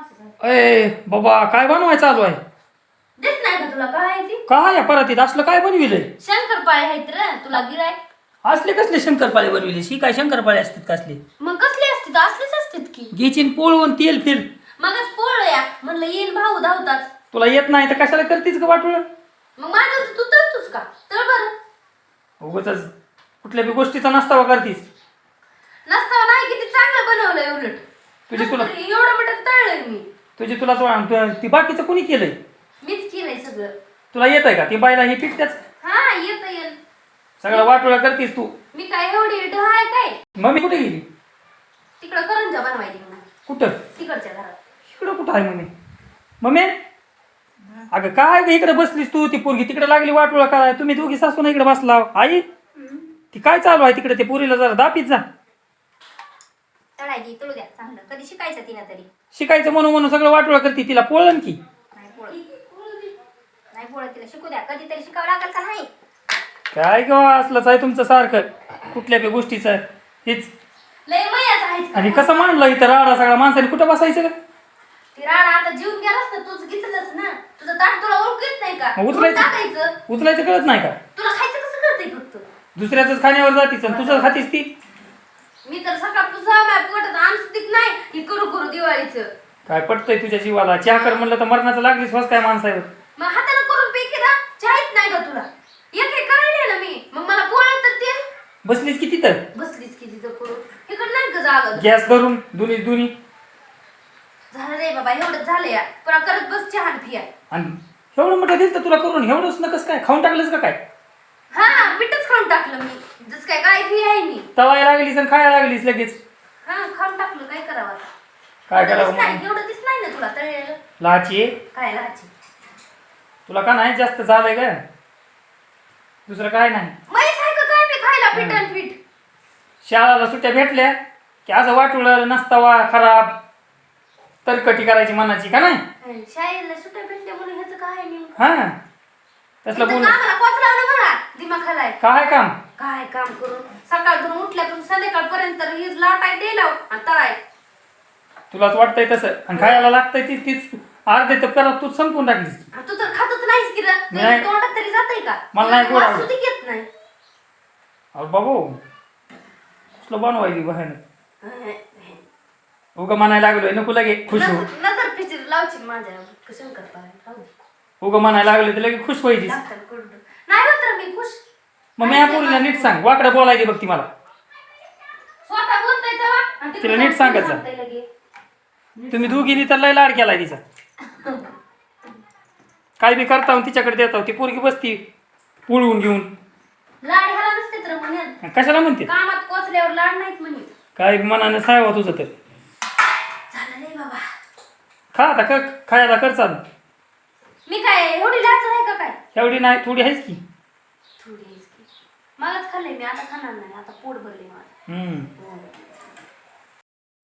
अय बाबा काय बनवाय चालू आहे? देत नाही का तुला? काय आहे ती? काय या परत असलं काय बनविलंय? शंकरपाळे आहेत रे तुला गिराय असले कसले शंकरपाळे बनविले? शी काय शंकरपाळे असतात कसले? मग कसली असते असलीच असतात की. घेचीन पोळवून तेल मगच पोळ या. म्हणलं येईल भाऊ धावताच तुला येत नाही तर कशाला करतीस का वाटूळ? मग माझं तू तळतोच का? तळ बरं. उगाच कुठल्या बी गोष्टीचा नसतावा करतीस. नसताना नाही किती चांगलं बनवलंय उलट. तुझी तुला एवढं मोठं तळलंय मी. तुझी तुलाच वा- तु- बाकीचं कोणी केलंय? मीच केलंय सगळं. तुला येत आहे का? ती बायला हे पिकत्याच? हा येत येईल सगळं वाटोळा करतीस तू. मी काय एवढी ढ आहे काय? मम्मी कुठे गेली? तिकडं करंजा बनवायची म्हणून कुठं? तिकडच्या घरात. इकडं कुठं आहे मम्मी? मम्मी? अगं काय गं इकडे बसलीस तू? ती पोरगी तिकडे लागली वाटोळा कराय तुम्ही दोघी सासून इकडे बसला आई? ती काय चालू आहे तिकडे? ते पोरीला जरा दापीत जा. तुळू द्या चांगलं. कधी शिकायचं तिनं तरी. शिकायचं म्हणून म्हणून सगळं वाटोळा करते तिला पोळण की. नाही पोळ नाही पोळ तिला शिकू द्या. कधीतरी शिकावं लागेल का नाही? काय गं असलंच आहे तुमचं सारखं. कुठल्या बी गोष्टीचं हेच. लय मयाच? आणि कसं मांडलं इथं राडा सगळा माणसाने कुठं बसायचं का ती राणा आता जीवन गेलास तर तूच घेतलंच ना. तुझं ताट तुला ओळखू येत नाही का? मग उचलायचं. उचलून टाकायचं. उचलायचं कळत नाही का? तुला खायचं कसं कळतंय फक्त? दुसऱ्याच खाण्यावर आणि तुझं खातीस ती. मी तर सकाळ तुझा मॅप पोटात आमचं नाही. हे करू करू दिवाळीचं. काय पटतंय तुझ्या जीवाला? चहा कर म्हणलं तर मरणाचं लागलीस वास काय माणसावर. मग हाताने करून पैकी ना चाहीत नाही का तुला? एक एक करायला ना मी. मग मला पोळत तर ते बसलीस किती तर? बसलीस की तिथं करून इकडं नाही का जागा? गॅस धरून दोन्ही दोन्ही झालं रे बाबा एवढंच झालं या. पुन्हा करत बस चहा आणि पिया. आणि एवढं मोठं दिलं तर तुला करून? एवढंच नकस काय? खाऊन टाकलंस का काय? हा मीठच खाऊन टाकलं मी. जस काय आहे मी. तवाय लागलीस आणि खायला लागलीस लगेच. हा खाऊन टाकलं काय करावं आता? काय करावं मग? एवढं ना तुला तळलेलं? लाची? काय लाची? तुला का नाही जास्त झालंय का दुसरं काय नाही. मैस आहे का काय मी खायला पीठ आणि पीठ? शाळाला सुट्ट्या भेटल्या की असं वाटुळं नसतावा खराब तरकटी करायची मनाची का नाही? शाळेला सुट्ट्या भेटल्या म्हणून ह्याचं काय नेमकं? हा. इथं बोल. कामाला कोच लावलं बघा दिमाखालाय. काय काम? काय काम करून? सकाळतून उठल्यापासून संध्याकाळपर्यंत हेच लाटाय द्यायला आणि तळाय. तुलाच वाटतंय तसं. आणि खायला लागतंय ती तीच. अर्धे तर करत तू संपून टाकलीस. आणि तू तर खातच नाहीस की रे. नाही. तोंडात तरी जातंय का? मला नाही गोड वास आवडत. सुद्धा येत नाही. अरे बाबू कसलं बनवायली बहायनं उगं म्हणायला लागलोय नको लगे खुश हो. नजर नजर फिचर लावची माझ्या. शंकर पाय उगं म्हणायला लागले तर लगे खुश व्हायची नाही होत रे मी खुश. मग मी या पोरीला नीट सांग वाकडं बोलायची बघ ती मला. स्वतः बोलतोय तेव्हा? आणि तिकडे तिला नीट जाऊन सांगत जा. सांगतोय लगे. तुम्ही दोघींनी तर लय लाड केलाय तिचा. काय बी करता हो, तिच्याकडे देता ती पोरगी बसती पुळवून घेऊन. लाड ह्याला नसते तर म्हणे. कशाला म्हणते? कामात कोचल्यावर लाड नाहीत म्हणे. काय मनानं सायवा तुझं तर. झालं नाही बाबा. खा आता खायला कर चालू. मी काय एवढी लाच आहे का काय? एवढी नाही थोडी आहेस की. थोडी आहेच की. मलाच खाल्लंय मी आता खाणार नाही आता पोट भरले मला हम्म.